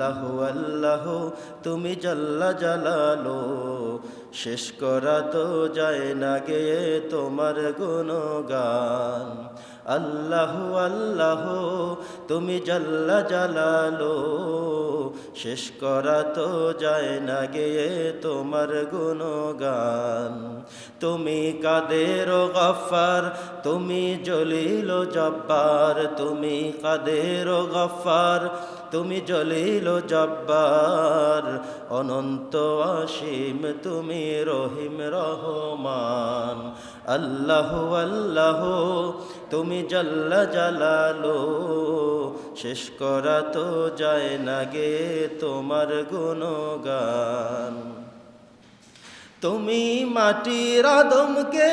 লাহু আল্লাহ তুমি জল্লা জালালো। শেষ করা তো যায় না গে তোমার গুণগান। আল্লাহ আল্লাহ, তুমি জাল্লা জালালো। শেষ করা তো যায় না গে তোমার গুণগান। তুমি কাদের গফার, তুমি জলিল জব্বার। তুমি কাদের গফার, তুমি জলিল জব্বার। অনন্ত অসীম তুমি রহিম রহমান। আল্লাহ আল্লাহ, তুমি জল্লা জালালো। শেষ করা তো যায় না গে তোমার গুণগান। তুমি মাটির আদমকে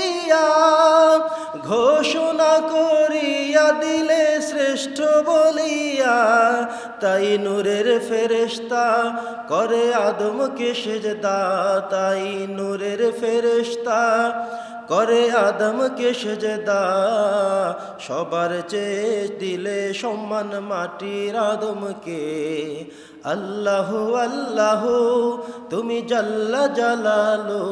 বলিয়া তাই নূরের ফেরেশতা করে আদমকে সেজদা, তাই নূরের ফেরেশতা করে আদমকে সেজদা। সবার চেয়ে দিলে সম্মান মাটির আদমকে। আল্লাহ আল্লাহ, তুমি জাল্লা জালালো,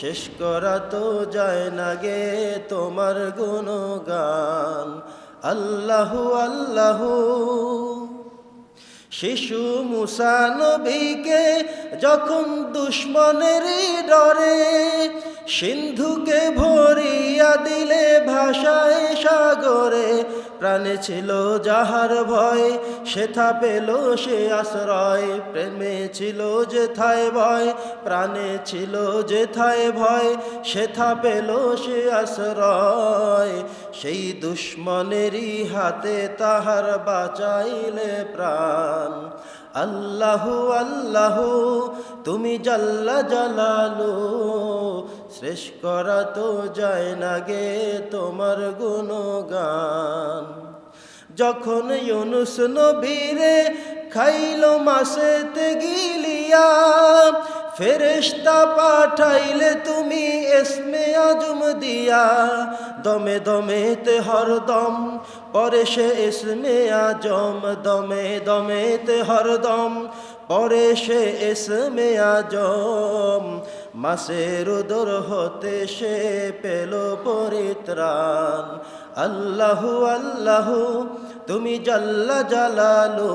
শেষ করা তো যায় না গে তোমার গুণগান। আল্লাহ আল্লাহ। শিশু মুসা নবীকে যখন দুশ্মনের ডরে সিন্ধুকে ভরিয়া দিলে ভাষায় সাগরে, প্রাণে ছিল যাহার ভয়, সেথা পেল সে আশ্রয়। প্রেমে ছিল যেথায় ভয়, প্রাণে ছিল যেথায় ভয়, সেথা পেল সে আশ্রয়। সেই দুশ্মনেরই হাতে তাহার বাঁচাইলে প্রাণ। আল্লাহ আল্লাহ, তুমি জাল্লা জালালু। শেষ করা তো যায় না গে তোমার গুণগান। যখন ইউনুস নবীরে খাইল মাসেতে গিলিয়া ফেরেশতা পাঠাইলে তুমি এসমে আজম দিয়া। দমে দমেতে হরদম পরে সে এসমে আজম। দমে দমেতে হরদম পরে সে এসমে আজম। মাসের উদর হতে সে পেল পরিত্রাণ। আল্লাহ আল্লাহ, তুমি জাল্লা জালালো।